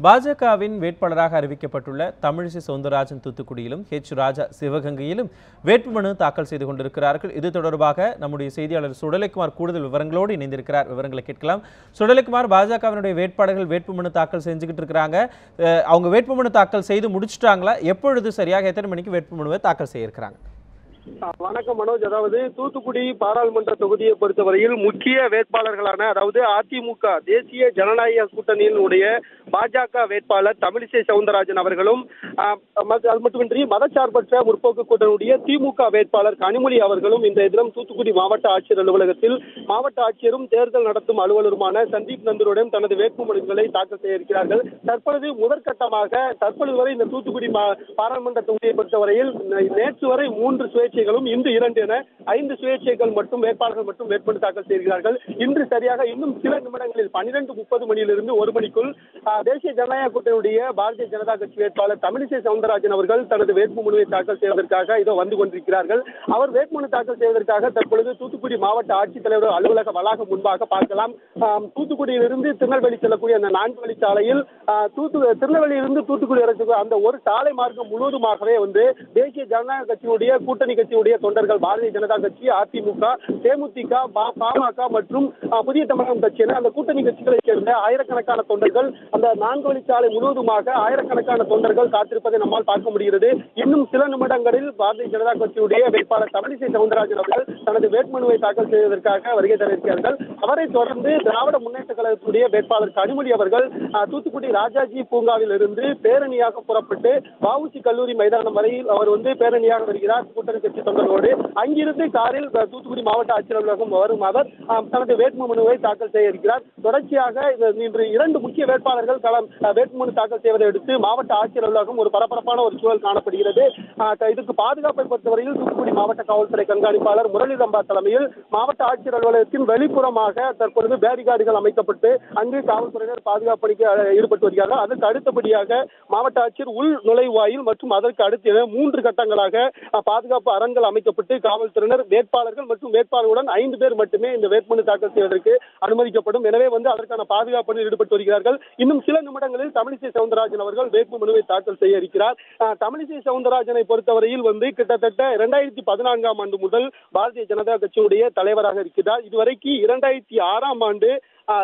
பாஜகவின் வேட்பாளராக அறிவிக்கப்பட்டுள்ள தமிழிசை சவுந்தரராஜன் தூத்துக்குடியிலும் ஹெச் ராஜா சிவகங்கையிலும் வேட்புமனு தாக்கல் செய்து கொண்டிருக்கிறார்கள். இது தொடர்பாக நம்முடைய செய்தியாளர் சுடலைக்குமார் கூடுதல் விவரங்களோடு இணைந்திருக்கிறார். விவரங்களை கேட்கலாம். சுடலைக்குமார் பாஜகவினுடைய வேட்பாளர்கள் வேட்புமனு தாக்கல் செஞ்சுக்கிட்டு இருக்கிறாங்க. அஹ், அவங்க வேட்புமனு தாக்கல் செய்து முடிச்சிட்டாங்களா? எப்பொழுது சரியாக எத்தனை மணிக்கு வேட்புமனுவை தாக்கல் செய்யிருக்கிறாங்க வணக்கம் மனோஜ். அதாவது தூத்துக்குடி பாராளுமன்ற தொகுதியை பொறுத்தவரையில் முக்கிய வேட்பாளர்களான அதாவது அதிமுக தேசிய ஜனநாயக கூட்டணியினுடைய பாஜக வேட்பாளர் தமிழிசை சவுந்தரராஜன் அவர்களும் அது மட்டுமின்றி மதச்சார்பற்ற முற்போக்கு கூட்டணியுடைய திமுக வேட்பாளர் கனிமொழி அவர்களும் இந்த தினம் தூத்துக்குடி மாவட்ட ஆட்சியர் அலுவலகத்தில் மாவட்ட ஆட்சியரும் தேர்தல் நடத்தும் அலுவலருமான சந்தீப் நந்தருடன் தனது வேட்புமனுக்களை தாக்கல் செய்ய இருக்கிறார்கள் தற்பொழுது முதற்கட்டமாக தற்பொழுது வரை இந்த தூத்துக்குடி பாராளுமன்ற தொகுதியை பொறுத்தவரையில் நேற்று வரை மூன்று சுயேட்சைகளும் இன்று இரண்டு என ஐந்து சுயேட்சைகள் மட்டும் வேட்பாளர்கள் மட்டும் வேட்புமனு தாக்கல் செய்கிறார்கள். இன்று சரியாக இன்னும் சில நிமிடங்களில் பன்னிரண்டு முப்பது மணியிலிருந்து ஒரு மணிக்குள் தேசிய ஜனநாயக கூட்டணியுடைய பாரதிய ஜனதா கட்சி வேட்பாளர் தமிழிசை சவுந்தரராஜன் அவர்கள் தனது வேட்புமனுவை தாக்கல் செய்வதற்காக இதோ வந்து கொண்டிருக்கிறார்கள். அவர் வேட்புமனு தாக்கல் செய்வதற்காக தற்பொழுது தூத்துக்குடி மாவட்ட ஆட்சித்தலைவர் அலுவலக வளாகம் முன்பாக பார்க்கலாம். தூத்துக்குடியிலிருந்து திருநெல்வேலி செல்லக்கூடிய அந்த நான்கு வழிச்சாலையில் ஆ, தூத்து திருநெல்வேலியிலிருந்து தூத்துக்குடி வரக்கூடிய அந்த ஒரு சாலை மார்க்கம் முழுவதுமாகவே வந்து தேசிய ஜனநாயக கட்சியுடைய கூட்டணி கட்சியுடைய தொண்டர்கள் பாரதிய ஜனதா கட்சி அதிமுக தேமுதிக பாமக மற்றும் புதிய தமிழகம் கட்சி என அந்த கூட்டணி கட்சிகளை சேர்ந்த ஆயிரக்கணக்கான தொண்டர்கள் அந்த நான்கு வழிச்சாலை முழுவதுமாக ஆயிரக்கணக்கான தொண்டர்கள் காத்திருப்பதை நம்மால் பார்க்க முடிகிறது. இன்னும் சில நிமிடங்களில் பாரதிய ஜனதா கட்சியுடைய வேட்பாளர் தமிழிசை சவுந்தரராஜன் அவர்கள் தனது வேட்புமனுவை தாக்கல் செய்வதற்காக வருகை தர இருக்கிறார்கள் அவரை தொடர்ந்து திராவிட முன்னேற்ற கழகத்துடைய வேட்பாளர் கனிமொழி அவர்கள் தூத்துக்குடி ராஜாஜி பூங்காவில் இருந்து பேரணியாக புறப்பட்டு வஉசி கல்லூரி மைதானம் வரையில் அவர் வந்து பேரணியாக வருகிறார். கூட்டணி கட்சி தொண்டர்களோடு அங்கிருந்து காரில் தூத்துக்குடி மாவட்ட ஆட்சியர் அலுவலகம் வரும் அவர் தனது வேட்புமனுவை தாக்கல் செய்ய இருக்கிறார். தொடர்ச்சியாக இன்று இரண்டு முக்கிய வேட்பாளர்கள் மக்கள் களம் வேட்புமனு தாக்கல் செய்வதை அடுத்து மாவட்ட ஆட்சியர் அலுவலகம் ஒரு பரபரப்பான ஒரு சூழல் காணப்படுகிறது. இதுக்கு பாதுகாப்பை பொறுத்தவரையில் தூத்துக்குடி மாவட்ட காவல்துறை கண்காணிப்பாளர் முரளி ரம்பா தலைமையில் மாவட்ட ஆட்சியர் அலுவலகத்தின் வெளிப்புறமாக தற்பொழுது பேரிகார்டுகள் அமைக்கப்பட்டு அங்கு காவல்துறையினர் பாதுகாப்பு பணிக்கு ஈடுபட்டு வருகிறார்கள். அதற்கு அடுத்தபடியாக மாவட்ட ஆட்சியர் உள் நுழைவாயில் மற்றும் அதற்கு அடுத்து மூன்று கட்டங்களாக பாதுகாப்பு அரண்கள் அமைக்கப்பட்டு காவல்துறையினர் வேட்பாளர்கள் மற்றும் வேட்பாளர்களுடன் ஐந்து பேர் மட்டுமே இந்த வேட்புமனு தாக்கல் செய்வதற்கு அனுமதிக்கப்படும். எனவே வந்து அதற்கான பாதுகாப்பு பணியில் ஈடுபட்டு வருகிறார்கள். இன்னும் சில நிமிடங்களில் தமிழிசை சவுந்தரராஜன் அவர்கள் வேட்புமனுவை தாக்கல் செய்ய இருக்கிறார். தமிழிசை சவுந்தரராஜனை பொறுத்தவரையில் வந்து கிட்டத்தட்ட இரண்டாயிரத்தி பதினான்காம் ஆண்டு முதல் பாரதிய ஜனதா கட்சியுடைய தலைவராக இருக்கிறார். இதுவரைக்கு இரண்டாயிரத்தி ஆறாம் ஆண்டு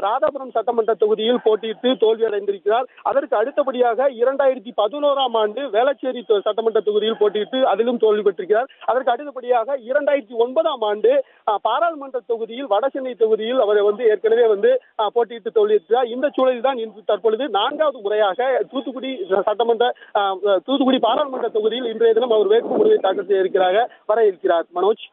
ராதாபுரம் சட்டமன்ற தொகுதியில் போட்டியிட்டு தோல்வி அடைந்திருக்கிறார். அதற்கு அடுத்தபடியாக இரண்டாயிரத்தி பதினோராம் ஆண்டு வேளச்சேரி சட்டமன்ற தொகுதியில் போட்டியிட்டு அதிலும் தோல்வி பெற்றிருக்கிறார். அதற்கு அடுத்தபடியாக இரண்டாயிரத்தி ஒன்பதாம் ஆண்டு பாராளுமன்ற தொகுதியில் வடசென்னை தொகுதியில் அவர் வந்து ஏற்கனவே வந்து போட்டியிட்டு தோல்வியிருக்கிறார் இந்த சூழலில் தான் இன்று தற்பொழுது நான்காவது முறையாக தூத்துக்குடி சட்டமன்ற தூத்துக்குடி பாராளுமன்ற தொகுதியில் இன்றைய தினம் அவர் வேட்புமனுவை தாக்கல் செய்ய இருக்கிறார் வர இருக்கிறார். மனோஜ்?